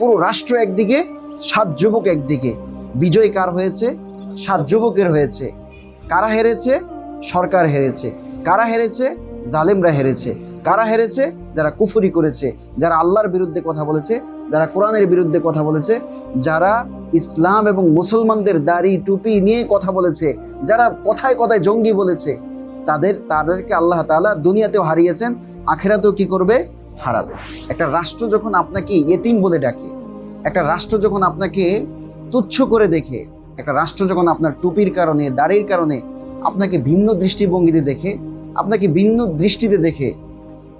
পুরো রাষ্ট্র একদিকে, সাত যুবক একদিকে। বিজয় কার হয়েছে? সাত যুবকের হয়েছে। কারা হেরেছে? সরকার হেরেছে। কারা হেরেছে? জালেমরা হেরেছে। কারা হেরেছে? যারা কুফরি করেছে, যারা আল্লাহর বিরুদ্ধে কথা বলেছে, যারা কোরআনের বিরুদ্ধে কথা বলেছে, যারা ইসলাম এবং মুসলমানদের দাড়ি, টুপি নিয়ে কথা বলেছে, যারা কথায় কথায় জঙ্গি বলেছে, তাদের, তাদেরকে আল্লাহ তাআলা দুনিয়াতেও হারিয়েছেন, আখেরাতেও কি করবে? হারাবে। একটা রাষ্ট্র যখন আপনাকে এতিম বলে ডাকে, একটা রাষ্ট্র যখন আপনাকে তুচ্ছ করে দেখে, একটা রাষ্ট্র যখন আপনার টুপির কারণে, দাড়ির কারণে আপনাকে ভিন্ন দৃষ্টিভঙ্গিতে দেখে, আপনাকে ভিন্ন দৃষ্টিতে দেখে,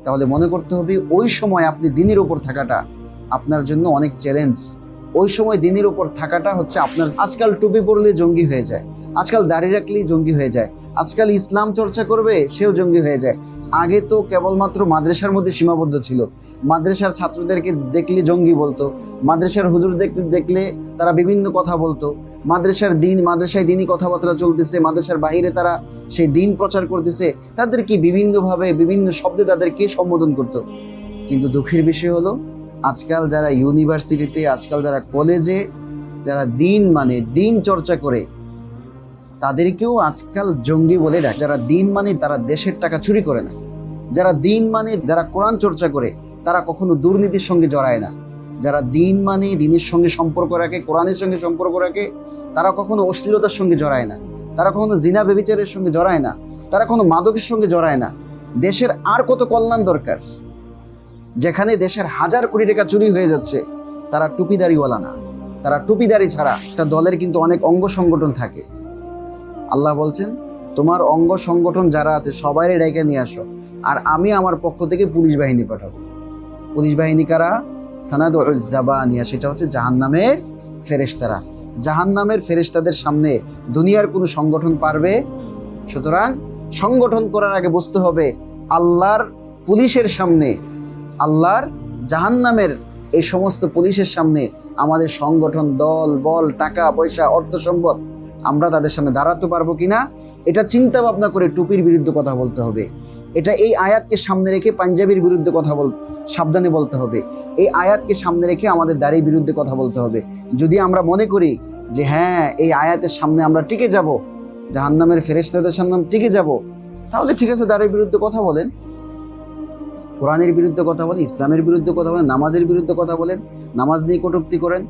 তাহলে মনে করতে হবে ওই সময় আপনি দিনের উপর থাকাটা আপনার জন্য অনেক চ্যালেঞ্জ ওই সময় দিনের উপর থাকাটা হচ্ছে আপনার আজকাল টুপি পরলে জঙ্গি হয়ে যায়, আজকাল দাড়ি রাখলেই জঙ্গি হয়ে যায়, আজকাল ইসলাম চর্চা করবে সেও জঙ্গি হয়ে যায়। আগে তো কেবলমাত্র মাদ্রাসার মধ্যে সীমাবদ্ধ ছিল। মাদ্রাসার ছাত্রদেরকে দেখলে জঙ্গি বলতো, মাদ্রাসার হুজুর দেখতে দেখলে তারা বিভিন্ন কথা বলতো। মাদ্রাসার দিন, মাদ্রাসায় দিনই কথাবার্তা চলতেছে, মাদ্রাসার বাইরে তারা সেই দিন প্রচার করতেছে। তাদেরকে বিভিন্নভাবে, বিভিন্ন শব্দে তাদেরকে সম্বোধন করতো। কিন্তু দুঃখের বিষয় হলো, আজকাল যারা ইউনিভার্সিটিতে, আজকাল যারা কলেজে, যারা দিন মানে দিন চর্চা করে, তাদেরকেও আজকাল জঙ্গি বলে যারা দিন মানে তারা দেশের টাকা চুরি করে না। যারা দিন মানে যারা কোরআন চর্চা করে, তারা কখনো দুর্নীতির সঙ্গে জড়ায় না। যারা দিন মানে দিনের সঙ্গে সম্পর্ক রাখে, কোরআনের সঙ্গে সম্পর্ক রাখে, তারা কখনো অশ্লীলতার সঙ্গে জড়ায় না। তারা কখনো জিনা বেবিচারের সঙ্গে জড়ায় না। তারা কোনো মাদকের সঙ্গে জড়ায় না। দেশের আর কত কল্যাণ দরকার? যেখানে দেশের হাজার কোটি টাকা চুরি হয়ে যাচ্ছে, তারা টুপিদারিওয়ালা না। তারা টুপিদারি ছাড়া একটা দলের কিন্তু অনেক অঙ্গ সংগঠন থাকে। আল্লাহ বলছেন, তোমার অঙ্গ সংগঠন যারা আছে সবাই ডেকে নিয়ে আসো। আর আমি আমার পক্ষ থেকে পুলিশ বাহিনী পাঠাবো। পুলিশ বাহিনী কারা? সানাদ জাবানিয়া, সেটা হচ্ছে জাহান্নামের ফেরেশতারা। জাহান্নামের ফেরেশতাদের সামনে দুনিয়ার কোনো সংগঠন পারবে? সুতরাং সংগঠন করার আগে বুঝতে হবে, আল্লাহর পুলিশের সামনে, আল্লাহর জাহান্নামের এই সমস্ত পুলিশের সামনে আমাদের সংগঠন, দল, বল, টাকা, পয়সা, অর্থ, সম্পদ, আমরা তাদের সামনে দাঁড়াতে পারব কিনা? এটা চিন্তা ভাবনা করে টুপির বিরুদ্ধে কথা বলতে হবে। এটা এই আয়াতকে সামনে রেখে পাঞ্জাবির বিরুদ্ধে কথা বল, সাবধানে বলতে হবে। এই আয়াতকে সামনে রেখে আমাদের দাড়ির বিরুদ্ধে কথা বলতে হবে। যদি আমরা মনে করি যে হ্যাঁ এই আয়াতের সামনে আমরা টিকে যাব, জাহান্নামের ফেরেশতাদের সামনে টিকে যাব, তাহলে ঠিক আছে, দাড়ির বিরুদ্ধে কথা বলেন। কোরআনের বিরুদ্ধে কথা বলেন, ইসলামের বিরুদ্ধে কথা বলেন, নামাজের বিরুদ্ধে কথা বলেন, নামাজ নিয়ে কটূক্তি করেন।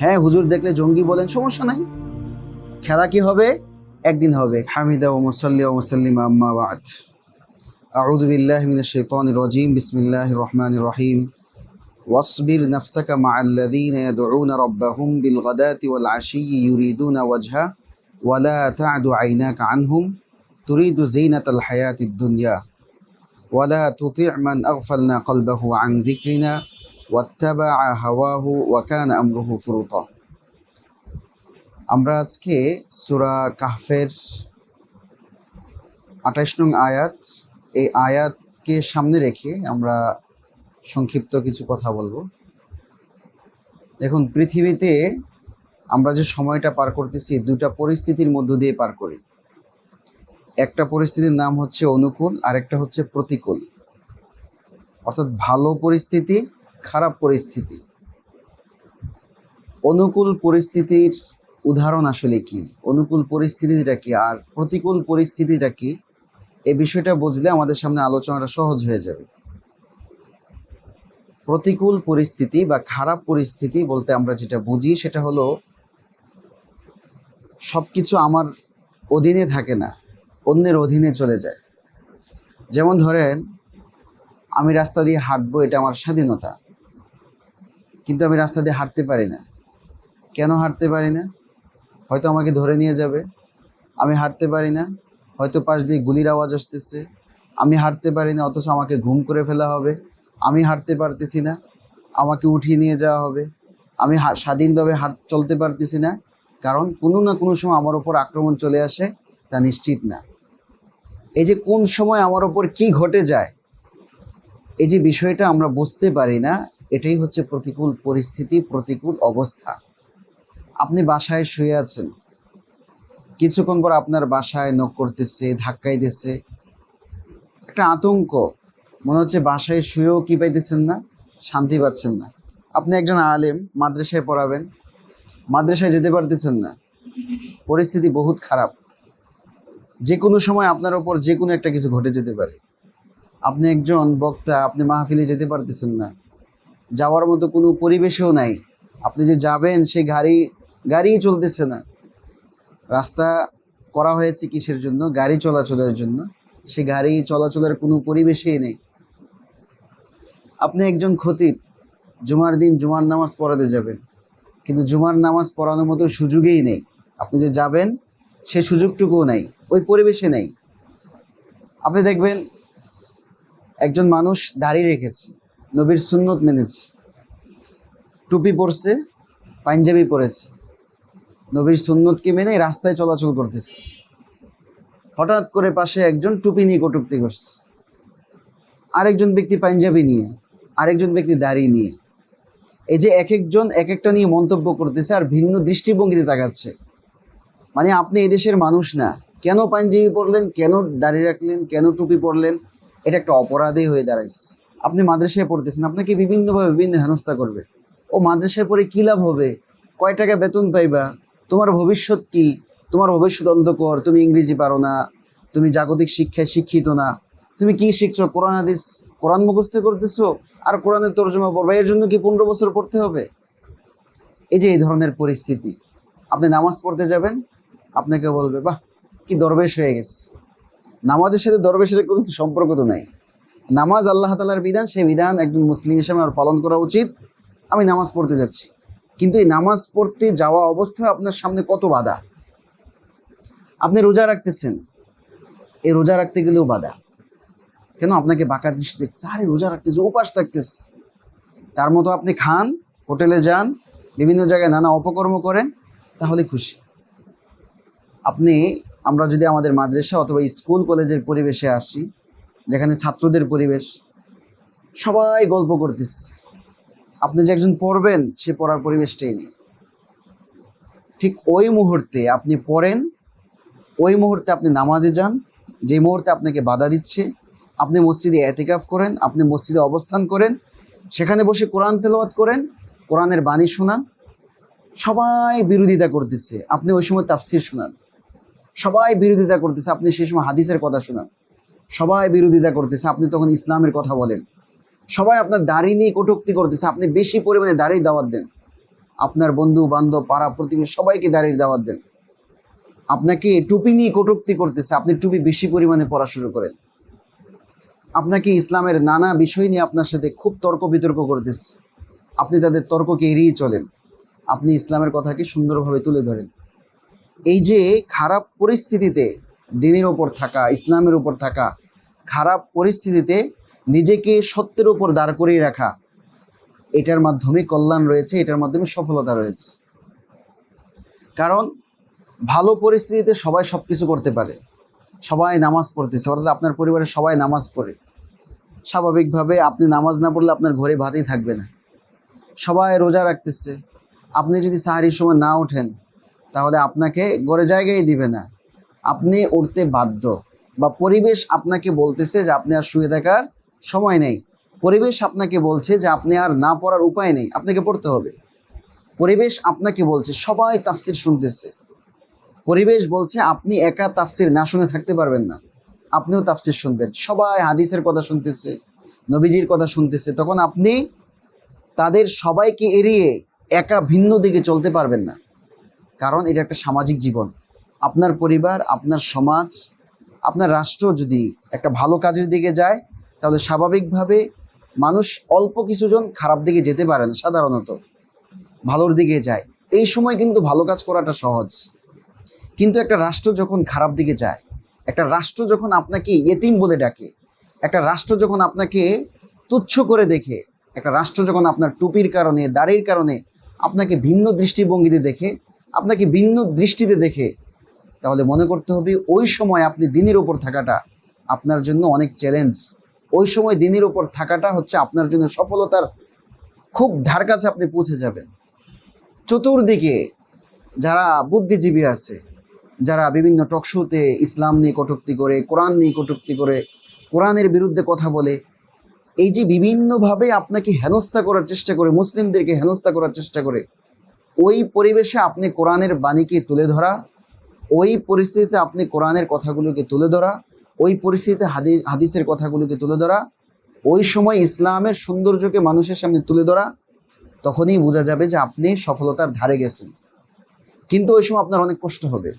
হ্যাঁ হুজুর দেখলে জঙ্গি বলেন, সমস্যা নাই। খেলা কি হবে? একদিন হবে। হামিদা ও মুসল্লি ও মুসল্লিম আম্মা أعوذ بالله من الشيطان الرجيم بسم الله الرحمن الرحيم واصبر نفسك مع الذين يدعون ربهم بالغداة والعشي يريدون وجهه ولا تعد عيناك عنهم تريد زينة الحياة الدنيا ولا تطع من أغفلنا قلبه عن ذكرنا واتبع هواه وكان أمره فرطا আমরা আজকে সুরা কাহফের আঠাশ নং আয়াত এই আয়াতকে সামনে রেখে আমরা সংক্ষিপ্ত কিছু কথা বলব। দেখুন, পৃথিবীতে আমরা যে সময়টা পার করতেছি দুটা পরিস্থিতির মধ্য দিয়ে পার করি। একটা পরিস্থিতির নাম হচ্ছে অনুকূল আর একটা হচ্ছে প্রতিকূল। অর্থাৎ ভালো পরিস্থিতি, খারাপ পরিস্থিতি। অনুকূল পরিস্থিতির উদাহরণ আসলে কি? অনুকূল পরিস্থিতিটা কি? আর প্রতিকূল পরিস্থিতিটা কি? এই বিষয়টা বুঝলে আমাদের সামনে আলোচনাটা সহজ হয়ে যাবে। প্রতিকূল পরিস্থিতি বা খারাপ পরিস্থিতি বলতে আমরা যেটা বুঝি সেটা হলো সব কিছু আমার অধীনে থাকে না, অন্যের অধীনে চলে যায়। যেমন ধরেন, আমি রাস্তা দিয়ে হাঁটবো এটা আমার স্বাধীনতা, কিন্তু আমি রাস্তা দিয়ে হাঁটতে পারি না। কেন হাঁটতে পারি না? হয়তো আমাকে ধরে নিয়ে যাবে। আমি হাঁটতে পারি না। হয়তো পাশ দিয়ে গুলির আওয়াজ আসতেছে। আমি হাঁটতে পারি না অথচ আমাকে ঘুম করে ফেলা হবে। আমি হাঁটতে পারতেছি না, আমাকে উঠিয়ে নিয়ে যাওয়া হবে। আমি স্বাধীনভাবে হাঁট চলতে পারতেছি না, কারণ কোনো না কোনো সময় আমার ওপর আক্রমণ চলে আসে, তা নিশ্চিত না। এই যে কোন সময় আমার ওপর কি ঘটে যায়, এই যে বিষয়টা আমরা বুঝতে পারি না, এটাই হচ্ছে প্রতিকূল পরিস্থিতি, প্রতিকূল অবস্থা। আপনি বাসায় শুয়ে আছেন কিছুক্ষণ পর আপনার বাসায় নক করতেছে, ধাক্কাই দিচ্ছে একটা আতঙ্ক। মনে হচ্ছে বাসায় শুয়েও কি পাইতেছেন না, শান্তি পাচ্ছেন না। আপনি একজন আলেম, মাদ্রাসায় পড়াবেন, মাদ্রাসায় যেতে পারতেছেন না। পরিস্থিতি বহুত খারাপ। যে কোনো সময় আপনার ওপর যে কোনো একটা কিছু ঘটে যেতে পারে। আপনি একজন বক্তা, আপনি মাহফিলে যেতে পারতেছেন না। যাওয়ার মতো কোনো পরিবেশও নাই। আপনি যে যাবেন সেই গাড়ি, গাড়িই চলতেছে না। রাস্তা করা হয়েছে কিসের জন্য? গাড়ি চলাচলের জন্য। সে গাড়ি চলাচলের কোনো পরিবেশেই নেই। আপনি একজন খতিব, জুমার দিন জুমার নামাজ পড়াতে যাবেন। কিন্তু জুমার নামাজ পড়ানোর মতো সুযোগেই নেই। আপনি যে যাবেন, সে সুযোগটুকুও নেই। ওই পরিবেশে নেই। আপনি দেখবেন, একজন মানুষ দাড়ি রেখেছে, নবীর সুন্নত মেনেছে। টুপি পরছে, পাঞ্জাবি পরেছে। নবীর সুন্নতকে মেনে রাস্তায় চলাচল করতেছে। হঠাৎ করে পাশে একজন টুপি নিয়ে কটুক্তি করছে। আরেকজন ব্যক্তি পাঞ্জাবি নিয়ে, আরেকজন ব্যক্তি দাড়ি নিয়ে। এই যে এক একজন, এক একটা নিয়ে মন্তব্য করতেছে আর ভিন্ন দৃষ্টিভঙ্গিতে তাকাচ্ছে। মানে আপনি এদেশের মানুষ না। কেন পাঞ্জাবি পরলেন? কেন দাড়ি রাখলেন? কেন টুপি পরলেন? এটা একটা অপরাধই হয়ে দাঁড়াইছে। আপনি মাদ্রাসায় পড়তেছেন, আপনাকে বিভিন্নভাবে বিভিন্ন হেনস্থা করবে। ও মাদ্রাসায় পড়ে কী লাভ হবে? কয় টাকা বেতন পাইবা? তোমার ভবিষ্যৎ কি? তোমার ভবিষ্যৎ অন্ধকর, তুমি ইংরেজি পারো না, তুমি জাগতিক শিক্ষায় শিক্ষিত না। তুমি কি শিখছো? কোরআন, হাদিস, কোরআন মুখস্থ করতেছো? আর কোরআনের তর্জমা পড়বা? এর জন্য কি পনেরো বছর পড়তে হবে? এই যে এই ধরনের পরিস্থিতি। আপনি নামাজ পড়তে যাবেন, আপনাকে বলবে, বাহ, কি দরবেশ হয়ে গেছে। নামাজের সাথে দরবেশের কোনো সম্পর্ক তো নাই। নামাজ আল্লাহ তালার বিধান, সেই বিধান একজন মুসলিম হিসেবে আমার পালন করা উচিত। আমি নামাজ পড়তে যাচ্ছি। কিন্তু এই নামাজ পড়তে যাওয়া অবস্থায় আপনার সামনে কত বাধা? আপনি রোজা রাখতেছেন এই রোজা রাখতে গেলেও বাধা। কেন? আপনাকে বাঁকা দৃষ্টি দেখছে। আরে, রোজা রাখতেছে উপাস থাকতেছে। তার মতো আপনি খান, হোটেলে যান, বিভিন্ন জায়গায় নানা অপকর্ম করেন, তাহলে খুশি। আপনি, আমরা যদি আমাদের মাদ্রাসা অথবা স্কুল, কলেজের পরিবেশে আসি, যেখানে ছাত্রদের পরিবেশ, সবাই গল্প করতেছে। আপনি যে একজন পড়বেন, সে পড়ার পরিবেশটাই নেই। ঠিক ওই মুহূর্তে আপনি পড়েন, ওই মুহূর্তে আপনি নামাজে যান, যে মুহূর্তে আপনাকে বাধা দিচ্ছে, আপনি মসজিদে এতেকাফ করেন, আপনি মসজিদে অবস্থান করেন, সেখানে বসে কোরআন তেলাওয়াত করেন, কোরআনের বাণী শোনান, সবাই বিরোধিতা করতেছে, আপনি ওই সময় তাফসির শোনান। সবাই বিরোধিতা করতেছে, আপনি সেই সময় হাদিসের কথা শোনান। সবাই বিরোধিতা করতেছে, আপনি তখন ইসলামের কথা বলেন। সবাই আপনার দাড়ি নিয়ে কটুক্তি করতেছে, আপনি বেশি পরিমাণে দাড়ির দাওয়াত দেন। আপনার বন্ধু, বান্ধব, পাড়া প্রতিবেশী সবাইকে দাঁড়িয়ে দাওয়াত দেন। আপনাকে টুপি নিয়ে কটুক্তি করতেছে, আপনি টুপি বেশি পরিমাণে পড়া শুরু করেন। আপনাকে ইসলামের নানা বিষয় নিয়ে আপনার সাথে খুব তর্ক বিতর্ক করতেছে। আপনি তাদের তর্ককে এড়িয়ে চলেন। আপনি ইসলামের কথাকে সুন্দরভাবে তুলে ধরেন। এই যে খারাপ পরিস্থিতিতে দিনের ওপর থাকা, ইসলামের উপর থাকা, খারাপ পরিস্থিতিতে নিজেকে সত্যের উপর দাঁড় করিয়ে রাখা। এটার মাধ্যমে কল্যাণ রয়েছে, এটার মাধ্যমে সফলতা রয়েছে। কারণ ভালো পরিস্থিতিতে সবাই সব কিছু করতে পারে। সবাই নামাজ পড়তেছে, অর্থাৎ আপনার পরিবারে সবাই নামাজ পড়ে। স্বাভাবিকভাবে আপনি নামাজ না পড়লে আপনার ঘরে ভাতই থাকবে না। সবাই রোজা রাখতেছে। আপনি যদি সাহারির সময় না ওঠেন, তাহলে আপনাকে ঘরে জায়গায় দিবে না। আপনি উঠতে বাধ্য। বা পরিবেশ আপনাকে বলতেছে যে আপনি আর শুয়ে থাকার সময় নেই। পরিবেশ আপনাকে বলছে যে আপনি আর না পড়ার উপায় নেই, আপনাকে পড়তে হবে। পরিবেশ আপনাকে বলছে, সবাই তাফসির শুনতেছে। পরিবেশ বলছে, আপনি একা তাফসির না শুনে থাকতে পারবেন না। আপনিও তাফসির শুনবেন। সবাই হাদিসের কথা শুনতেছে, নবীজির কথা শুনতেছে। তখন আপনি তাদের সবাইকে এড়িয়ে একা ভিন্ন দিকে চলতে পারবেন না। কারণ এটা একটা সামাজিক জীবন। আপনার পরিবার, আপনার সমাজ, আপনার রাষ্ট্র যদি একটা ভালো কাজের দিকে যায় তাহলে স্বাভাবিকভাবে মানুষ অল্প কিছুজন খারাপ দিকে যেতে পারে না সাধারণত। ভালোর দিকে যায়। এই সময় কিন্তু ভালো কাজ করাটা সহজ। কিন্তু একটা রাষ্ট্র যখন খারাপ দিকে যায়, একটা রাষ্ট্র যখন আপনাকে এতিম বলে ডাকে, একটা রাষ্ট্র যখন আপনাকে তুচ্ছ করে দেখে, একটা রাষ্ট্র যখন আপনার টুপির কারণে, দাড়ির কারণে আপনাকে ভিন্ন দৃষ্টিভঙ্গিতে দেখে, আপনাকে ভিন্ন দৃষ্টিতে দেখে, তাহলে মনে করতে হবে ওই সময় আপনি দিনের ওপর থাকাটা আপনার জন্য অনেক চ্যালেঞ্জ ওই সময় দিনের ওপর থাকাটা হচ্ছে আপনার জন্য সফলতার খুব ধার কাছে আপনি পৌঁছে যাবেন। চতুর্দিকে যারা বুদ্ধিজীবী আছে, যারা বিভিন্ন টকশোতে ইসলাম নিয়ে কটুক্তি করে, কোরআন নিয়ে কটূক্তি করে, কোরআনের বিরুদ্ধে কথা বলে, এই যে বিভিন্নভাবে আপনাকে হেনস্থা করার চেষ্টা করে, মুসলিমদেরকে হেনস্থা করার চেষ্টা করে, ওই পরিবেশে আপনি কোরআনের বাণীকে তুলে ধরা, ওই পরিস্থিতিতে আপনি কোরআনের কথাগুলোকে তুলে ধরা ওই পরিস্থিতিতে হাদি, হাদিসের কথাগুলোকে তুলে ধরা, ওই সময় ইসলামের সৌন্দর্যকে মানুষের সামনে তুলে ধরা, তখনই বোঝা যাবে যে আপনি সফলতার ধারে গেছেন। কিন্তু ওই সময় আপনার অনেক কষ্ট হবে।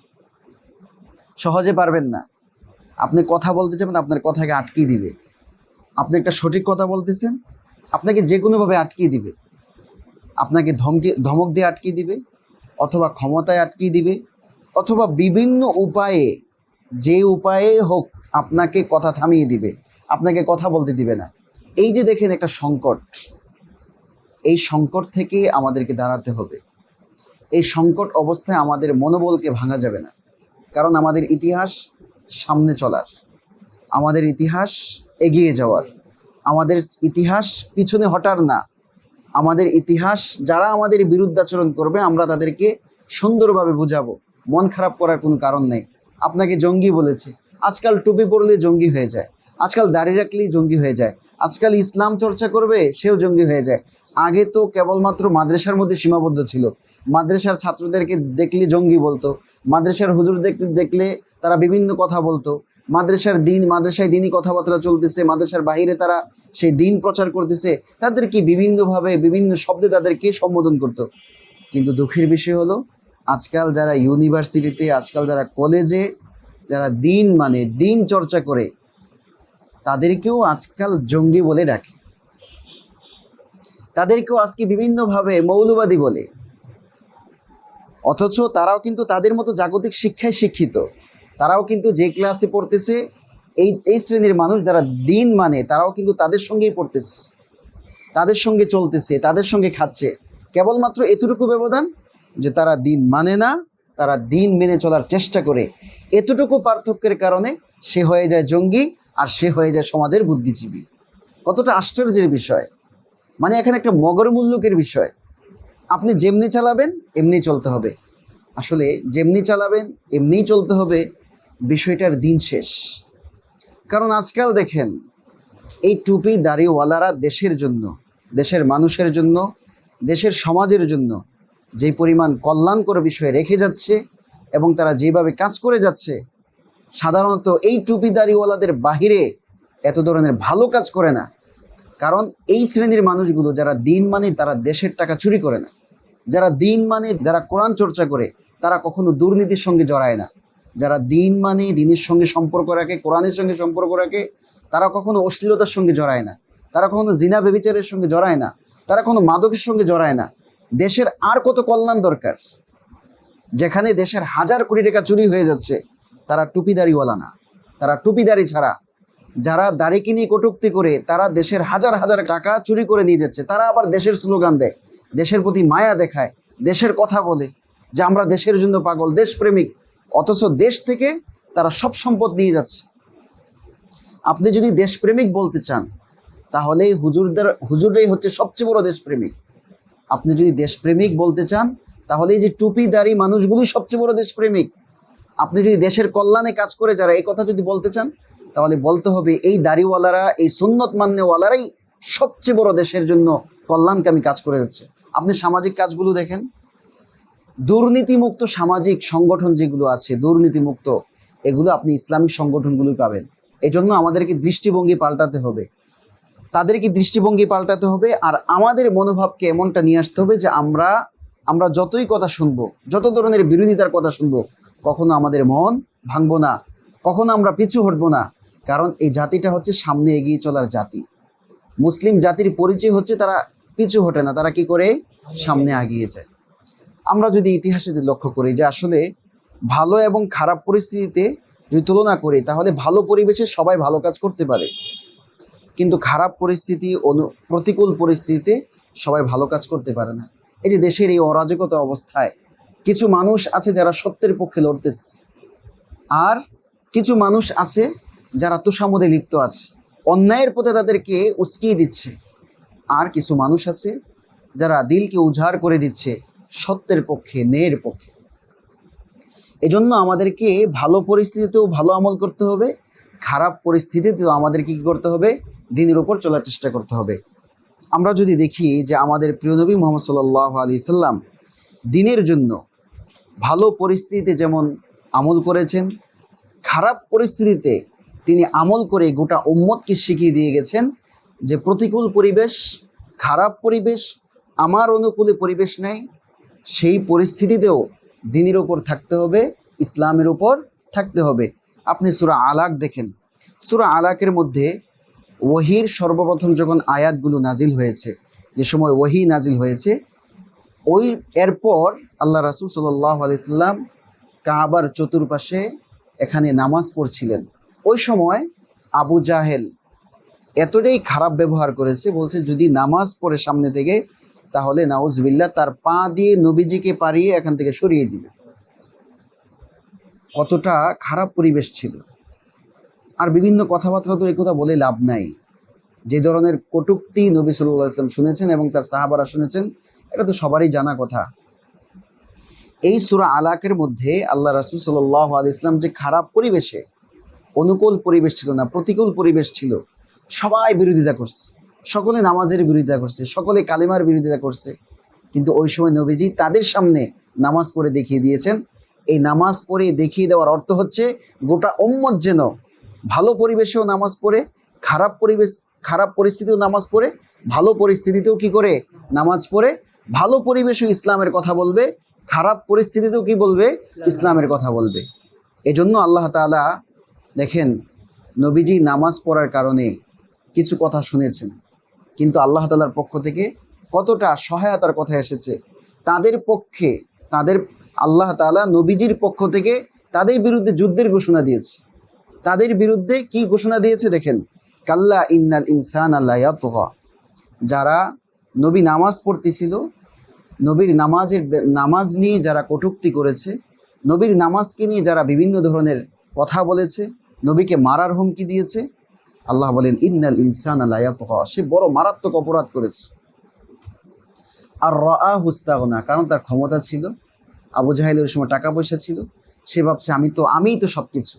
সহজে পারবেন না। আপনি কথা বলতে চাবেন আপনার কথাকে আটকিয়ে দিবে। আপনি একটা সঠিক কথা বলতেছেন, আপনাকে যে কোনোভাবে আটকিয়ে দিবে। আপনাকে ধমকি, ধমক দিয়ে আটকিয়ে দিবে, অথবা ক্ষমতায় আটকিয়ে দিবে, অথবা বিভিন্ন উপায়ে, যে উপায়ে হোক আপনাকে কথা থামিয়ে দিবে, আপনাকে কথা বলতে দিবে না। এই যে দেখেন একটা সংকট, এই সংকট থেকে আমাদেরকে দাঁড়াতে হবে। এই সংকট অবস্থায় আমাদের মনোবলকে ভাঙা যাবে না। কারণ আমাদের ইতিহাস সামনে চলার, আমাদের ইতিহাস এগিয়ে যাওয়ার, আমাদের ইতিহাস পিছনে হটার না। আমাদের ইতিহাস, যারা আমাদের বিরুদ্ধাচরণ করবে, আমরা তাদেরকে সুন্দরভাবে বোঝাবো। মন খারাপ করার কোনো কারণ নেই। আপনাকে জঙ্গি বলেছে। আজকাল টুপি পরলে জঙ্গি হয়ে যায়। আজকাল দাড়ি রাখলেই জঙ্গি হয়ে যায়। আজকাল ইসলাম চর্চা করবে, সেও জঙ্গি হয়ে যায়। আগে তো কেবলমাত্র মাদ্রাসার মধ্যে সীমাবদ্ধ ছিল। মাদ্রাসার ছাত্রদেরকে দেখলে জঙ্গি বলতো, মাদ্রাসার হুজুর দেখলে দেখলে তারা বিভিন্ন কথা বলতো। মাদ্রাসার দিন, মাদ্রাসায় দিনই কথাবার্তা চলতেছে, মাদ্রাসার বাইরে তারা সেই দিন প্রচার করতেছে। তাদেরকে বিভিন্নভাবে, বিভিন্ন শব্দে তাদেরকে সম্বোধন করতো। কিন্তু দুঃখের বিষয় হলো, আজকাল যারা ইউনিভার্সিটিতে, আজকাল যারা কলেজে যারা দিন মানে দিন চর্চা করে, তাদেরকেও আজকাল জঙ্গি বলে ডাকে। তাদেরকেও আজকে বিভিন্নভাবে মৌলবাদী বলে। অথচ তারাও কিন্তু তাদের মতো জাগতিক শিক্ষায় শিক্ষিত। তারাও কিন্তু যে ক্লাসে পড়তেছে, এই এই শ্রেণির মানুষ যারা দিন মানে তারাও কিন্তু তাদের সঙ্গেই পড়তেছে। তাদের সঙ্গে চলতেছে, তাদের সঙ্গে খাচ্ছে। কেবলমাত্র এতটুকু ব্যবধান যে তারা দিন মানে না তারা দিন মেনে চলার চেষ্টা করে। এতটুকু পার্থক্যের কারণে সে হয়ে যায় জঙ্গি আর সে হয়ে যায় সমাজের বুদ্ধিজীবী। কতটা আশ্চর্যের বিষয়। মানে এখানে একটা মগর মূল্যকের বিষয়। আপনি যেমনি চালাবেন, এমনি চলতে হবে। আসলে যেমনি চালাবেন এমনি চলতে হবে। বিষয়টার দিন শেষ। কারণ আজকাল দেখেন, এই টুপি দাড়িওয়ালারা দেশের জন্য, দেশের মানুষের জন্য, দেশের সমাজের জন্য যে পরিমাণ কল্যাণকর বিষয়ে রেখে যাচ্ছে এবং তারা যেভাবে কাজ করে যাচ্ছে, সাধারণত এই টুপি দাড়িওয়ালাদের বাহিরে এত ধরনের ভালো কাজ করে না। কারণ এই শ্রেণির মানুষগুলো যারা দিন মানে তারা দেশের টাকা চুরি করে না। যারা দিন মানে যারা কোরআন চর্চা করে, তারা কখনো দুর্নীতির সঙ্গে জড়ায় না। যারা দিন মানে দিনের সঙ্গে সম্পর্ক রাখে, কোরআনের সঙ্গে সম্পর্ক রাখে, তারা কখনো অশ্লীলতার সঙ্গে জড়ায় না। তারা কখনো জিনা বেবিচারের সঙ্গে জড়ায় না। তারা কোনো মাদকের সঙ্গে জড়ায় না। দেশের আর কত কল্যাণ দরকার? যেখানে দেশের হাজার কোটি টাকা চুরি হয়ে যাচ্ছে, তারা টুপিদারিওয়ালা না। তারা টুপিদারি ছাড়া। যারা দাড়ি কিনে কটুক্তি করে, তারা দেশের হাজার হাজার টাকা চুরি করে নিয়ে যাচ্ছে। তারা আবার দেশের স্লোগান দেয়, দেশের প্রতি মায়া দেখায়, দেশের কথা বলে যে আমরা দেশের জন্য পাগল, দেশপ্রেমিক। অথচ দেশ থেকে তারা সব সম্পদ নিয়ে যাচ্ছে। আপনি যদি দেশপ্রেমিক বলতে চান, তাহলে হুজুরদের হুজুররাই হচ্ছে সবচেয়ে বড় দেশপ্রেমিক। আপনি যদি দেশপ্রেমিক বলতে চান, তাহলে এই যে টুপিদারি মানুষগুলোই সবচেয়ে বড় দেশপ্রেমিক। আপনি যদি দেশের কল্যাণে কাজ করে যারা এই কথা যদি বলতে চান, তাহলে বলতে হবে এই দাড়িওয়ালারা, এই সুন্নত মান্যওয়ালারাই সবচেয়ে বড় দেশের জন্য কল্যাণকামী কাজ করে যাচ্ছে। আপনি সামাজিক কাজগুলো দেখেন। দুর্নীতিমুক্ত সামাজিক সংগঠন যেগুলো আছে, দুর্নীতিমুক্ত, এগুলো আপনি ইসলামিক সংগঠনগুলোই পাবেন। এজন্য আমাদেরকে দৃষ্টিভঙ্গি পাল্টাতে হবে। তাদেরকে দৃষ্টিভঙ্গি পাল্টাতে হবে আর আমাদের মনোভাবকে এমনটা নিয়ে আসতে হবে যে আমরা আমরা যতই কথা শুনব, যত ধরনের বিরোধিতার কথা শুনব, কখনো আমাদের মন ভাঙবো না, কখনো আমরা পিছু হটবো না, কারণ এই জাতিটা হচ্ছে সামনে এগিয়ে চলার জাতি। মুসলিম জাতির পরিচয় হচ্ছে তারা পিছু হটে না, তারা কি করে? সামনে এগিয়ে যায়। আমরা যদি ইতিহাসে লক্ষ্য করি যে আসলে ভালো এবং খারাপ পরিস্থিতিতে যদি তুলনা করি, তাহলে ভালো পরিবেশে সবাই ভালো কাজ করতে পারে। কিন্তু খারাপ পরিস্থিতি, অনু, প্রতিকূল পরিস্থিতিতে সবাই ভালো কাজ করতে পারে না। এই যে দেশের এই অরাজকতা অবস্থায় কিছু মানুষ আছে যারা সত্যের পক্ষে লড়তেছে, আর কিছু মানুষ আছে যারা তুষামদে লিপ্ত আছে। অন্যায়ের পথে তাদেরকে উস্কিয়ে দিচ্ছে। আর কিছু মানুষ আছে যারা দিলকে উজাড় করে দিচ্ছে সত্যের পক্ষে, ন্যায়ের পক্ষে। এজন্য আমাদেরকে ভালো পরিস্থিতিতেও ভালো আমল করতে হবে, খারাপ পরিস্থিতিতেও আমাদেরকে কী করতে হবে? দিনের উপর চলার চেষ্টা করতে হবে। আমরা যদি দেখি যে আমাদের প্রিয় নবী মোহাম্মদ সাল্লাহ আলি সাল্লাম দিনের জন্য ভালো পরিস্থিতিতে যেমন আমল করেছেন, খারাপ পরিস্থিতিতে তিনি আমল করে গোটা উম্মতকে শিখিয়ে দিয়ে গেছেন যে প্রতিকূল পরিবেশ, খারাপ পরিবেশ, আমার অনুকূলে পরিবেশ নেই, সেই পরিস্থিতিতেও দিনের ওপর থাকতে হবে, ইসলামের উপর থাকতে হবে। আপনি সুরা আলাক দেখেন। সুরা আলাকের মধ্যে ওহির সর্বপ্রথম যখন আয়াতগুলো নাজিল হয়েছে, যে সময় ওহি নাজিল হয়েছে, ওই এরপর আল্লাহ রাসুল সাল্লাহ আলাইসাল্লাম কাবার চতুর্পাশে এখানে নামাজ পড়ছিলেন। ওই সময় আবু জাহেল এতটাই খারাপ ব্যবহার করেছে, বলছে যদি নামাজ পড়ে সামনে থেকে, তাহলে নাউজবিল্লা তার পা দিয়ে নবীজিকে পারিয়ে এখান থেকে সরিয়ে দিবে। কতটা খারাপ পরিবেশ ছিল। আর বিভিন্ন কথাবার্তা তো এই কথা বলে লাভ নাই। যে ধরনের কটুক্তি নবী সাল্লাহ ইসলাম শুনেছেন এবং তার সাহাবারা শুনেছেন, এটা তো সবারই জানা কথা। এই সুরা আলাকের মধ্যে আল্লাহ রাসুল সাল্লাহ আল ইসলাম যে খারাপ পরিবেশে, অনুকূল পরিবেশ ছিল না, প্রতিকূল পরিবেশ ছিল, সবাই বিরোধিতা করছে। সকলে নামাজের বিরোধিতা করছে, সকলে কালিমার বিরোধিতা করছে। কিন্তু ওই সময় নবীজি তাদের সামনে নামাজ পড়ে দেখিয়ে দিয়েছেন। এই নামাজ পড়ে দেখিয়ে দেওয়ার অর্থ হচ্ছে গোটা উম্মত যেন ভালো পরিবেশেও নামাজ পড়ে খারাপ পরিবেশ খারাপ পরিস্থিতিও নামাজ পড়ে ভালো পরিস্থিতিতেও কি করে? নামাজ পড়ে। ভালো পরিবেশেও ইসলামের কথা বলবে খারাপ পরিস্থিতিতেও কি বলবে? ইসলামের কথা বলবে। এজন্য আল্লাহ তাআলা দেখেন নবীজি নামাজ পড়ার কারণে কিছু কথা শুনেছেন। কিন্তু আল্লাহ তাআলার পক্ষ থেকে কতটা সহায়তার কথা এসেছে তাদের পক্ষে তাদের আল্লাহ তাআলা নবীজির পক্ষ থেকে তাদের বিরুদ্ধে যুদ্ধের ঘোষণা দিয়েছে। তাদের বিরুদ্ধে কি ঘোষণা দিয়েছে দেখেন? কাল্লা ইন্নাল ইনসান আল্লাহ যারা নবী নামাজ পড়তেছিল, নবীর নামাজের নামাজ নিয়ে যারা কটূক্তি করেছে, নবীর নামাজকে নিয়ে যারা বিভিন্ন ধরনের কথা বলেছে, নবীকে মারার হুমকি দিয়েছে, আল্লাহ বলেন, ইন্নাল ইনসান আল্লাহ সে বড় মারাত্মক অপরাধ করেছে। আর রা হুস্তাগনা কারণ তার ক্ষমতা ছিল। আবু জাহেলের সময় টাকা পয়সা ছিল। সে ভাবছে, আমি তো, আমিই তো সব কিছু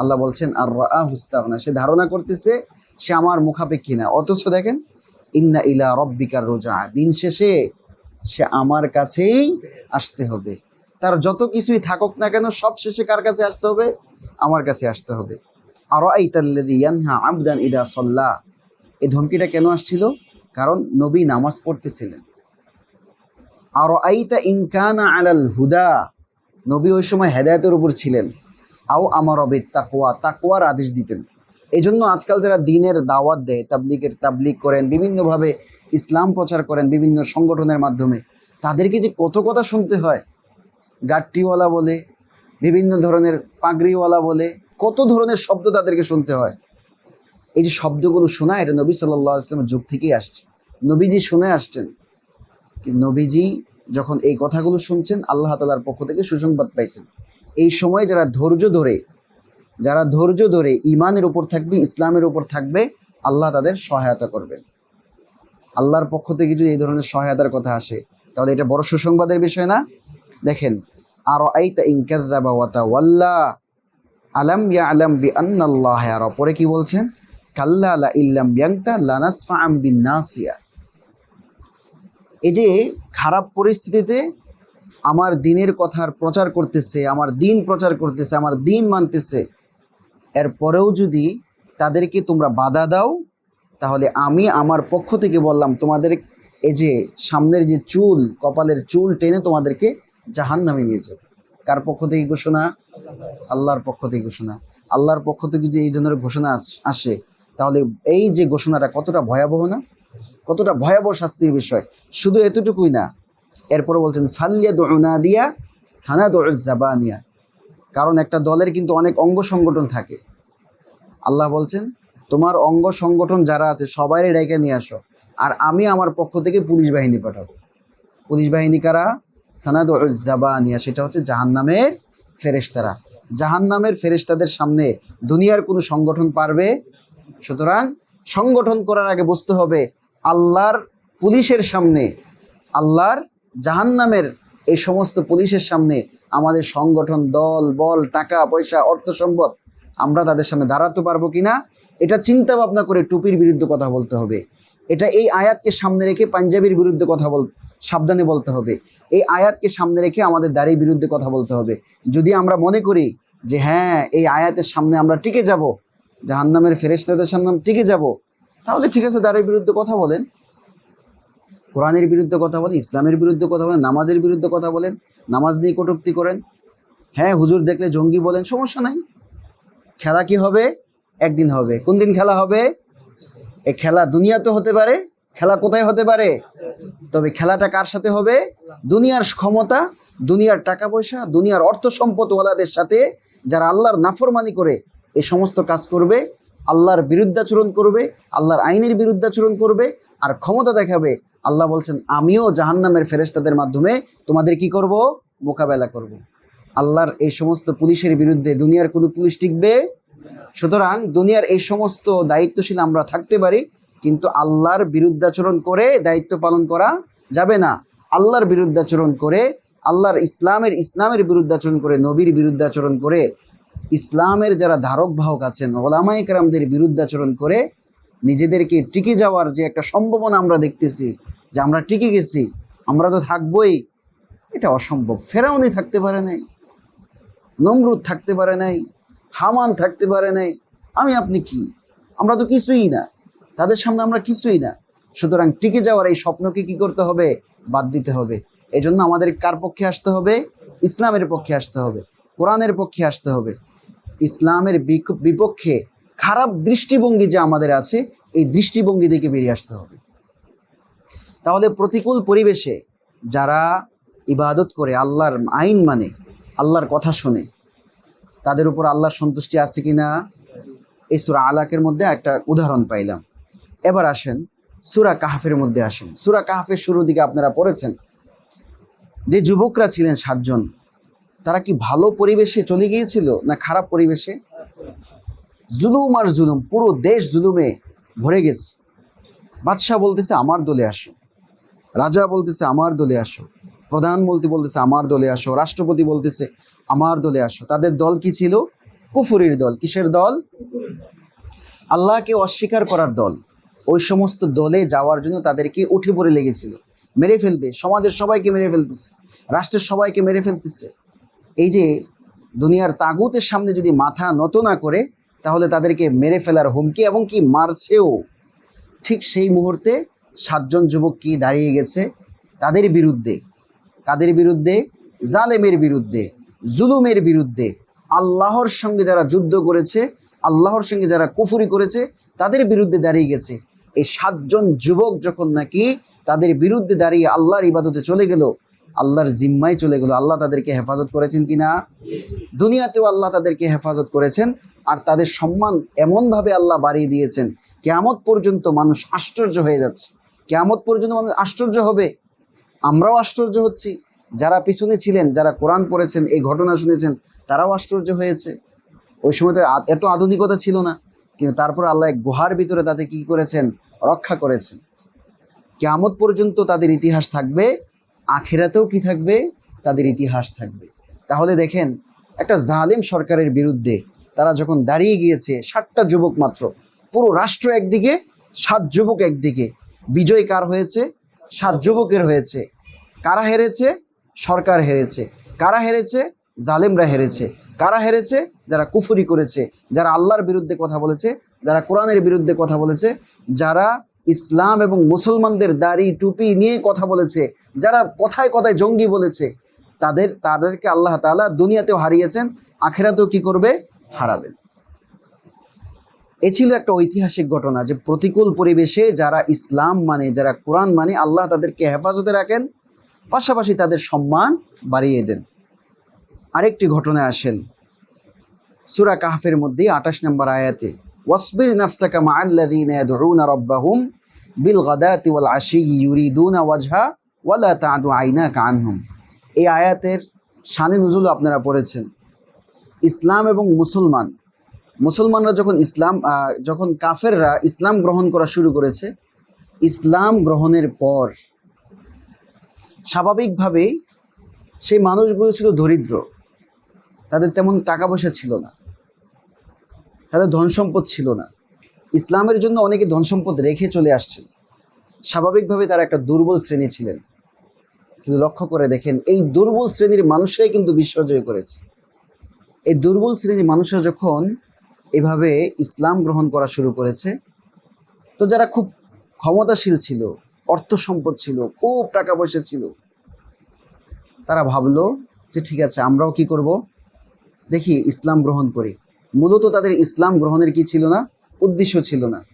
আল্লাহ বলছেন, আর রা হুস্তাগনা সে ধারণা করতেছে, সে আমার মুখাপেক্ষী না। অথচ দেখেন, ইন্না ইলা রব্বিকার রোজা দিন শেষে সে আমার কাছেই আসতে হবে। তার যত কিছুই থাকুক না কেন, সব শেষে কার কাছে আসতে হবে? আমার কাছে আসতে হবে। আর ইয়ানহা আবদান ইদা সল্লা। এই ধমকিটা কেন আসছিল? কারণ নবী নামাজ পড়তেছিলেন। আর আইতা ইনকানা আলাল হুদা। নবী ওই সময় হেদায়তের উপর ছিলেন। আও আমার অবে তাকোয়া তাকোয়ার আদেশ দিতেন। এই জন্য আজকাল যারা দিনের দাওয়াত দেয়, তাবলিগের তাবলিগ করেন, বিভিন্নভাবে ইসলাম প্রচার করেন, বিভিন্ন সংগঠনের মাধ্যমে, তাদেরকে যে কত কথা শুনতে হয়, গাট্টিওয়ালা বলে, বিভিন্ন ধরনের পাগড়িওয়ালা বলে, কত ধরনের শব্দ তাদেরকে শুনতে হয়। এই যে শব্দগুলো শোনা, এটা নবী সাল্লাহ ইসলামের যুগ থেকেই আসছে। নবীজি শুনে আসছেন। নবীজি যখন এই কথাগুলো শুনছেন, আল্লাহ তালার পক্ষ থেকে সুসংবাদ পাইছেন। এই সময় যারা ধৈর্য ধরে, যারা ধৈর্য ধরে ইমানের উপর থাকবে, ইসলামের উপর থাকবে, আল্লাহ তাদের সহায়তা করবেন আল্লাহর পক্ষ থেকে যদি এই ধরনের সহায়তার কথা আসে, তাহলে এটা বড় সুসংবাদের বিষয় না? দেখেন আর আইতা ইনকাদ্দাবা বি আন্নাল্লাহ আর পরে কি বলছেন? কাল্লা নাসিয়া এই যে খারাপ পরিস্থিতিতে আমার দিনের কথার প্রচার করতেছে, আমার দিন প্রচার করতেছে, আমার দিন মানতেছে। এরপরেও যদি তাদেরকে তোমরা বাধা দাও, তাহলে আমি আমার পক্ষ থেকে বললাম, তোমাদের এই যে সামনের যে চুল, কপালের চুল টেনে তোমাদেরকে জাহান নামে নিয়ে যাবে। কার পক্ষ থেকে ঘোষণা? আল্লাহর পক্ষ থেকে ঘোষণা। আল্লাহর পক্ষ থেকে যদি এই ধরনের ঘোষণা আসে, তাহলে এই যে ঘোষণাটা কতটা ভয়াবহ না? কতটা ভয়াবহ শাস্তির বিষয়? শুধু এতটুকুই না এরপরে বলছেন ফাল্লিয়া দোনা দিয়া সানা জাবানিয়া কারণ একটা দলের কিন্তু অনেক অঙ্গ সংগঠন থাকে। আল্লাহ বলছেন, তোমার অঙ্গ সংগঠন যারা আছে সবাই ডেকে নিয়ে আসো। আর আমি আমার পক্ষ থেকে পুলিশ বাহিনী পাঠাবো। পুলিশ বাহিনী কারা? সানাদ জাবানিয়া সেটা হচ্ছে জাহান্নামের ফেরেশতারা। জাহান্নামের ফেরেশতাদের সামনে দুনিয়ার কোনো সংগঠন পারবে? সুতরাং সংগঠন করার আগে বুঝতে হবে, আল্লাহর পুলিশের সামনে, আল্লাহর জাহান্নামের এই সমস্ত পুলিশের সামনে আমাদের সংগঠন, দল, বল, টাকা, পয়সা, অর্থ সম্পদ, আমরা তাদের সামনে দাঁড়াতে পারব কিনা? এটা চিন্তা ভাবনা করে টুপির বিরুদ্ধে কথা বলতে হবে। এটা এই আয়াতকে সামনে রেখে পাঞ্জাবির বিরুদ্ধে কথা বল, সাবধানে বলতে হবে। এই আয়াতকে সামনে রেখে আমাদের দাড়ির বিরুদ্ধে কথা বলতে হবে। যদি আমরা মনে করি যে হ্যাঁ এই আয়াতের সামনে আমরা টিকে যাব, জাহান্নামের ফেরেশতাদের সামনে টিকে যাব, তাহলে ঠিক আছে, দাড়ির বিরুদ্ধে কথা বলেন। কোরআনের বিরুদ্ধে কথা বলেন, ইসলামের বিরুদ্ধে কথা বলেন, নামাজের বিরুদ্ধে কথা বলেন, নামাজ নিয়ে কটূক্তি করেন। হ্যাঁ হুজুর দেখলে জঙ্গি বলেন, সমস্যা নাই। খেলা কি হবে? একদিন হবে। কোন দিন খেলা হবে? এ খেলা দুনিয়াতে হতে পারে, খেলা কোথায় হতে পারে? তবে খেলাটা কার সাথে হবে? দুনিয়ার ক্ষমতা, দুনিয়ার টাকা পয়সা দুনিয়ার অর্থ সম্পদওয়ালাদের সাথে যারা আল্লাহর নাফরমানি করে এই সমস্ত কাজ করবে, আল্লাহর বিরুদ্ধাচরণ করবে, আল্লাহর আইনের বিরুদ্ধাচরণ করবে, আর ক্ষমতা দেখাবে আল্লাহ বলছেন, আমিও জাহান্নামের ফেরেস্তাদের মাধ্যমে তোমাদের কি করব? মোকাবেলা করব। আল্লাহর এই সমস্ত পুলিশের বিরুদ্ধে দুনিয়ার কোনো পুলিশ টিকবে? সুতরাং দুনিয়ার এই সমস্ত দায়িত্বশীল আমরা থাকতে পারি, কিন্তু আল্লাহর বিরুদ্ধাচরণ করে দায়িত্ব পালন করা যাবে না। আল্লাহর বিরুদ্ধাচরণ করে, আল্লাহর ইসলামের ইসলামের বিরুদ্ধাচরণ করে, নবীর বিরুদ্ধাচরণ করে, ইসলামের যারা ধারক বাহক আছেন ওলামাই কেরামদের বিরুদ্ধাচরণ করে নিজেদেরকে টিকে যাওয়ার যে একটা সম্ভাবনা আমরা দেখতেছি, যে আমরা টিকে গেছি, আমরা তো থাকবই, এটা অসম্ভব। ফেরাউনি থাকতে পারে নাই, নমরুদ থাকতে পারে নাই, হামান থাকতে পারে নাই, আমি, আপনি কি? আমরা তো কিছুই না, তাদের সামনে আমরা কিছুই না। সুতরাং টিকে যাওয়ার এই স্বপ্নকে কি করতে হবে? বাদ দিতে হবে। এই জন্য আমাদের কার পক্ষে আসতে হবে? ইসলামের পক্ষে আসতে হবে, কোরআনের পক্ষে আসতে হবে। ইসলামের বিপক্ষে খারাপ দৃষ্টিভঙ্গি যে আমাদের আছে, এই দৃষ্টিভঙ্গি থেকে বেরিয়ে আসতে হবে। তাহলে প্রতিকূল পরিবেশে যারা ইবাদত করে, আল্লাহর আইন মানে আল্লাহর কথা শোনে, তাদের উপর আল্লাহর সন্তুষ্টি আছে কিনা? এই সুরা আলাকের মধ্যে একটা উদাহরণ পাইলাম। এবার আসেন, সুরা কাহাফের মধ্যে আসেন। সুরা কাহাফের শুরুর দিকে আপনারা পড়েছেন, যে যুবকরা ছিলেন সাতজন, তারা কি ভালো পরিবেশে চলে গিয়েছিল না খারাপ পরিবেশে? জুলুম আর জুলুম, পুরো দেশ জুলুমে ভরে গেছে। বাদশাহ বলতেছে, আমার দলে আসো। রাজা বলতেছে, আমার দলে আসো। প্রধানমন্ত্রী বলতেছে, আমার দলে আসো। রাষ্ট্রপতি বলতেছে, আমার দলে আসো। তাদের দল কি ছিল? কুফুরির দল। কিসের দল? আল্লাহকে অস্বীকার করার দল। ওই সমস্ত দলে যাওয়ার জন্য তাদেরকে উঠে পড়ে লেগেছিল। মেরে ফেলবে। সমাজের সবাইকে মেরে ফেলতেছে। রাষ্ট্রের সবাইকে মেরে ফেলতেছে। এই যে দুনিয়ার তাগুতের সামনে যদি মাথা নত না করে তাহলে তাদেরকে মেরে ফেলার হুমকি এবং কি মারছেও। ঠিক সেই মুহূর্তে সাতজন যুবক কি দাঁড়িয়ে গেছে? তাদের বিরুদ্ধে। কাদের বিরুদ্ধে? জালেমের বিরুদ্ধে, জুলুমের বিরুদ্ধে। আল্লাহর সঙ্গে যারা যুদ্ধ করেছে, আল্লাহর সঙ্গে যারা কুফুরি করেছে, তাদের বিরুদ্ধে দাঁড়িয়ে গেছে। এই সাতজন যুবক যখন নাকি তাদের বিরুদ্ধে দাঁড়িয়ে আল্লাহর ইবাদতে চলে গেল আল্লাহর জিম্মায় চলে গেল। আল্লাহ তাদেরকে হেফাজত করেছেন কিনা? দুনিয়াতেও আল্লাহ তাদেরকে হেফাজত করেছেন আর তাদের সম্মান এমনভাবে আল্লাহ বাড়িয়ে দিয়েছেন, কেয়ামত পর্যন্ত মানুষ আশ্চর্য হয়ে যাচ্ছে। কেয়ামত পর্যন্ত মানুষ আশ্চর্য হবে। আমরাও আশ্চর্য হচ্ছি। যারা পিছনে ছিলেন, যারা কোরআন পড়েছেন, এই ঘটনা শুনেছেন, তারাও আশ্চর্য হয়েছে। ওই সময় তো এত আধুনিকতা ছিল না। কিন্তু তারপর আল্লাহ এক গুহার ভিতরে তাদের কি করেছেন? রক্ষা করেছেন। কেয়ামত পর্যন্ত তাদের ইতিহাস থাকবে আখেরাতেও কি থাকবে? তাদের ইতিহাস থাকবে। তাহলে দেখেন, একটা জালেম সরকারের বিরুদ্ধে তারা যখন দাঁড়িয়ে গিয়েছে ষাটটা যুবক মাত্র, পুরো রাষ্ট্র একদিকে, সাত যুবক একদিকে। বিজয় কার হয়েছে? সাত যুবকের হয়েছে। কারা হেরেছে? সরকার হেরেছে। কারা হেরেছে? জালেমরা হেরেছে। কারা হেরেছে? যারা কুফুরি করেছে, যারা আল্লাহর বিরুদ্ধে কথা বলেছে, যারা কোরআনের বিরুদ্ধে কথা বলেছে, যারা ইসলাম এবং মুসলমানদের দাড়ি টুপি নিয়ে কথা বলেছে, যারা কথায় কথায় জঙ্গি বলেছে, তাদের, তাদেরকে আল্লাহ তাআলা দুনিয়াতেও হারিয়েছেন, আখেরাতেও কি করবে? হারাবেন। এ ছিল একটা ঐতিহাসিক ঘটনা যে প্রতিকূল পরিবেশে যারা ইসলাম মানে যারা কোরআন মানে আল্লাহ তাদেরকে হেফাজতে রাখেন, পাশাপাশি তাদের সম্মান বাড়িয়ে দেন। আরেকটি ঘটনায় আসেন। সুরা কাহফের মধ্যে আঠাশ নম্বর আয়াতে, ওয়াসবির নাফসাকা মাআল্লাযীনা ইয়াদউনা রাব্বাহুম বিল গাদাতি ওয়াল ইউরিদুনা ওয়াজহা ওয়ালা তা'দু আইনাকা আনহুম। এই আয়াতের শানে নুজুল আপনারা পড়েছেন। ইসলাম এবং মুসলমান, মুসলমানরা যখন ইসলাম যখন কাফেররা ইসলাম গ্রহণ করা শুরু করেছে, ইসলাম গ্রহণের পর স্বাভাবিকভাবেই সেই মানুষগুলো ছিল দরিদ্র। তাদের তেমন টাকা পয়সা ছিল না। তাদের ধন সম্পদ ছিল না। ইসলামের জন্য অনেকে ধন সম্পদ রেখে চলে আসছেন। স্বাভাবিকভাবে তারা একটা দুর্বল শ্রেণি ছিলেন। কিন্তু লক্ষ্য করে দেখেন, এই দুর্বল শ্রেণির মানুষরাই কিন্তু বিশ্বজয় করেছে। এই দুর্বল শ্রেণির মানুষরা যখন এভাবে ইসলাম গ্রহণ করা শুরু করেছে, তো যারা খুব ক্ষমতাশীল ছিল, অর্থ সম্পদ ছিল, খুব টাকা পয়সা ছিল, তারা ভাবলো যে ঠিক আছে, আমরাও কি করব? দেখি ইসলাম গ্রহণ করি। মূলত তাদের ইসলাম গ্রহণের কি ছিল না? উদ্দেশ্য ছিল না।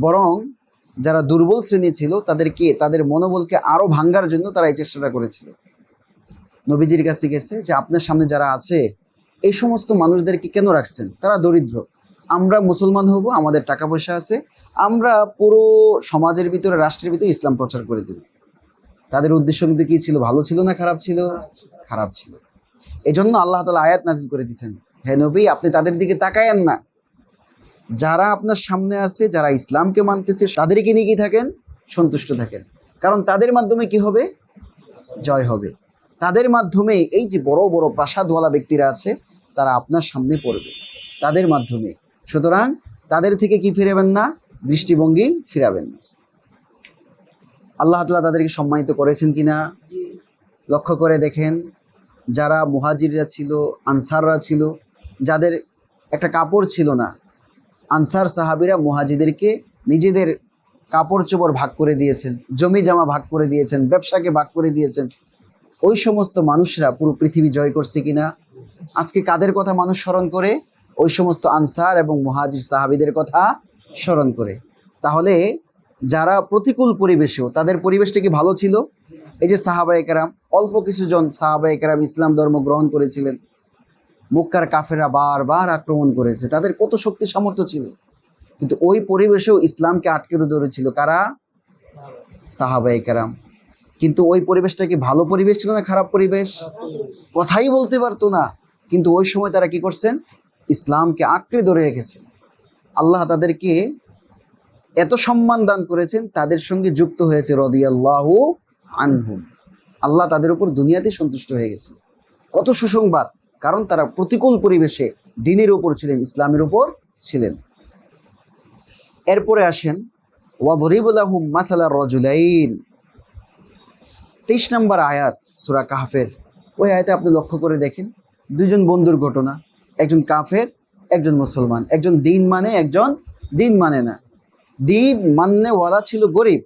বরং যারা দুর্বল শ্রেণি ছিল, তাদেরকে, তাদের মনোবলকে আরও ভাঙ্গার জন্য তারা এই চেষ্টাটা করেছিল। নবীজির কাছে গেছে যে আপনার সামনে যারা আছে, এই সমস্ত মানুষদেরকে কেন রাখছেন? তারা দরিদ্র। আমরা মুসলমান হব, আমাদের টাকা পয়সা আছে, আমরা পুরো সমাজের ভিতরে, রাষ্ট্রের ভিতরে ইসলাম প্রচার করে দেব। তাদের উদ্দেশ্য কিন্তু কি ছিল? ভালো ছিল না খারাপ ছিল? খারাপ ছিল। এই জন্য আল্লাহ তালা আয়াত নাজিল করে দিয়েছেন। হে নবী, আপনি তাদের দিকে তাকায়েন না। যারা আপনার সামনে আছে, যারা ইসলামকে মানতেছে, তাদেরকে নিয়ে কি থাকেন? সন্তুষ্ট থাকেন। কারণ তাদের মাধ্যমে কি হবে? জয় হবে। তাদের মাধ্যমে এই যে বড় বড় প্রাসাদওয়ালা ব্যক্তিরা আছে, তারা আপনার সামনে পড়বে। তাদের মাধ্যমে। সুতরাং তাদের থেকে কি ফিরাবেন না? দৃষ্টিভঙ্গি ফিরাবেন না। আল্লাহ তালা তাদেরকে সম্মানিত করেছেন কিনা লক্ষ্য করে দেখেন, যারা মুহাজিররা ছিল, আনসাররা ছিল, যাদের একটা কাপড় ছিল না আনসার সাহাবিরা মুহাজিদেরকে নিজেদের কাপড় চোপড় ভাগ করে দিয়েছেন জমি জামা ভাগ করে দিয়েছেন, ব্যবসাকে ভাগ করে দিয়েছেন। ওই সমস্ত মানুষরা পুরো পৃথিবী জয় করছে কিনা, আজকে কাদের কথা মানুষ স্মরণ করে? ওই সমস্ত আনসার এবং মুহাজির সাহাবিদের কথা স্মরণ করে। তাহলে যারা প্রতিকূল পরিবেশেও, তাদের পরিবেশটা কি ভালো ছিল? এই যে সাহাবা অল্প কিছু জন সাহাবা একরাম ইসলাম ধর্ম গ্রহণ করেছিলেন। মুক্কার কাফেরা বারবার আক্রমণ করেছে। তাদের কত শক্তি সামর্থ্য ছিল? কিন্তু ওই পরিবেশেও ইসলামকে আটকে ধরেছিল কারা? সাহাবা একরাম কিন্তু ওই পরিবেশটা কি ভালো পরিবেশ ছিল না খারাপ পরিবেশ? কথাই বলতে পারতো না। কিন্তু ওই সময় তারা কি করছেন? ইসলামকে আঁকড়ে ধরে রেখেছেন আল্লাহ তাদেরকে এত সম্মান দান করেছেন, তাদের সঙ্গে যুক্ত হয়েছে রদিয়াল্লাহ আনহুম। আল্লাহ তাদের উপর দুনিয়াতে সন্তুষ্ট হয়ে গেছে। কত সুসংবাদ। কারণ তারা প্রতিকূল পরিবেশে দিনের উপর ছিলেন, ইসলামের উপর ছিলেন। এরপরে আসেন ওয়াদরিবুল্লাহুম মাথালা রজুলাইন। তেইশ নম্বর আয়াত, সুরা কাহাফের। ওই আয়াতে আপনি লক্ষ্য করে দেখেন, দুজন বন্ধুর ঘটনা। একজন কাফের, একজন মুসলমান। একজন দিন মানে একজন দিন মানে না। দিন মাননেওয়ালা ছিল গরিব,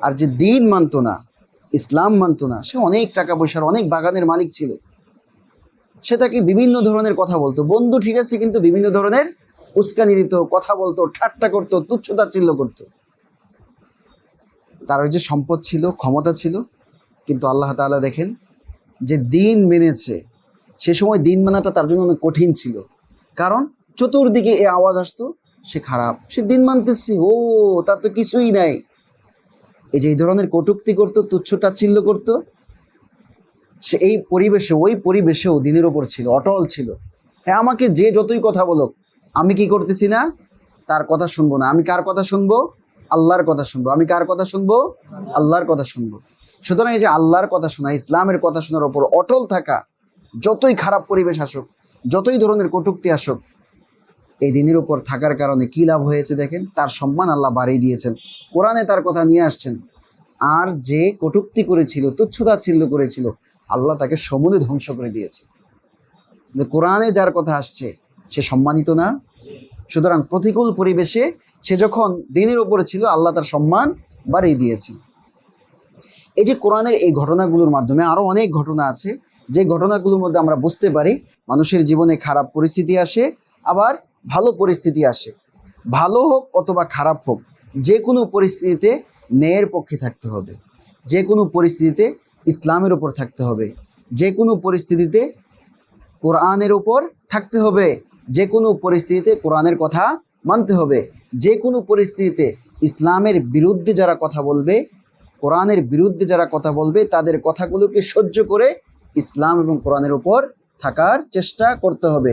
আর যে দিন মানতো না, ইসলাম মানত না, সে অনেক টাকা পয়সার, অনেক বাগানের মালিক ছিল। সে তাকে বিভিন্ন ধরনের কথা বলতো। বন্ধু ঠিক আছে, কিন্তু বিভিন্ন ধরনের উস্কানি দিত, কথা বলতো, ঠাট্টা করতো তুচ্ছতাচ্ছিল্য করতো। তার ওই যে সম্পদ ছিল, ক্ষমতা ছিল, কিন্তু আল্লাহ তাআলা দেখেন যে দিন মেনেছে, সে সময় দিন মানাটা তার জন্য অনেক কঠিন ছিল। কারণ চতুর্দিকে এ আওয়াজ আসতো, সে খারাপ, সে দিন মানতেছে, ও, তার তো কিছুই নাই। এই যে এই ধরনের কটুক্তি করতো তুচ্ছতাচ্ছিল্য করতো সে এই পরিবেশে, ওই পরিবেশেও দিনের ওপর ছিল, অটল ছিল। হ্যাঁ আমাকে যে যতই কথা বলো আমি কি করতেছি না? তার কথা শুনব না। আমি কার কথা শুনব? আল্লাহর কথা শুনব। আমি কার কথা শুনব? আল্লাহর কথা শুনব। সুতরাং এই যে আল্লাহর কথা শোনা, ইসলামের কথা শোনার ওপর অটল থাকা, যতই খারাপ পরিবেশ আসুক, যতই ধরনের কটুক্তি আসুক, এই দিনের উপর থাকার কারণে কী লাভ হয়েছে দেখেন? তার সম্মান আল্লাহ বাড়িয়ে দিয়েছেন। কোরআনে তার কথা নিয়ে আসছেন, আর যে কটুক্তি করেছিল, তুচ্ছতাচ্ছিল্য করেছিল আল্লাহ তাকে সমূলে ধ্বংস করে দিয়েছে। কোরআনে যার কথা আসছে, সে সম্মানিত না। সুতরাং প্রতিকূল পরিবেশে সে যখন দিনের উপরে ছিল, আল্লাহ তার সম্মান বাড়িয়ে দিয়েছে। এই যে কোরআনের এই ঘটনাগুলোর মাধ্যমে আরও অনেক ঘটনা আছে, যে ঘটনাগুলোর মধ্যে আমরা বুঝতে পারি মানুষের জীবনে খারাপ পরিস্থিতি আসে, আবার ভালো পরিস্থিতি আসে। ভালো হোক অথবা খারাপ হোক যে কোনো পরিস্থিতিতে ন্যায়ের পক্ষে থাকতে হবে। যে কোনো পরিস্থিতিতে ইসলামের উপর থাকতে হবে। যে কোনো পরিস্থিতিতে কোরআনের উপর থাকতে হবে। যে কোনো পরিস্থিতিতে কোরআনের কথা মানতে হবে। যে কোনো পরিস্থিতিতে ইসলামের বিরুদ্ধে যারা কথা বলবে, কোরআনের বিরুদ্ধে যারা কথা বলবে, তাদের কথাগুলোকে সহ্য করে ইসলাম এবং কোরআনের উপর থাকার চেষ্টা করতে হবে।